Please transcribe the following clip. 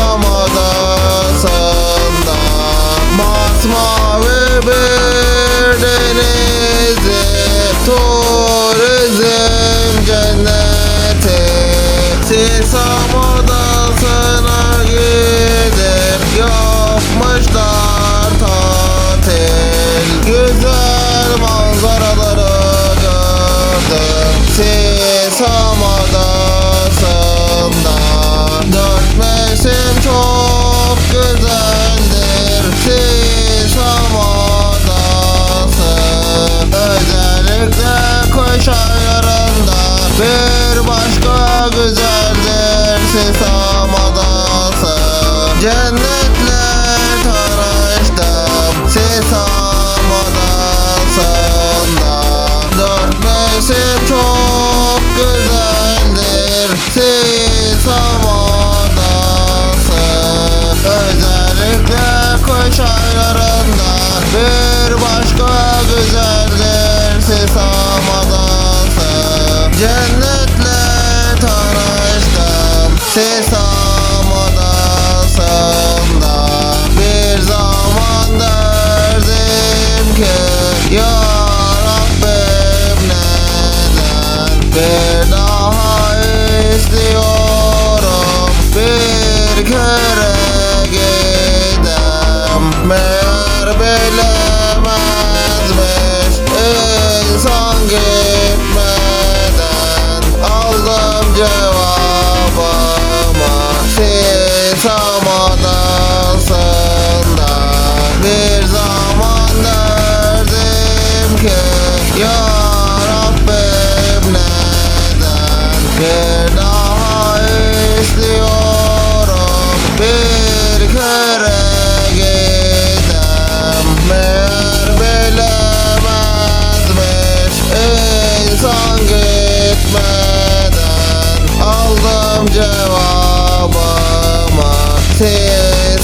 Ramadasında Masmavi bir denizi Turizm cenneti. Sisam odasına gidip Yapmışlar tatil. Güzel manzaraları gördüm. Sisam şarlarında Bir başka güzeldir Sesam adası Cennet Cennetle tanıştım Sesam odasında Bir zaman derdim ki Ya Rabbim neden? Bir daha istiyorum Bir kere gidem. Meğer böyle Sivas'ın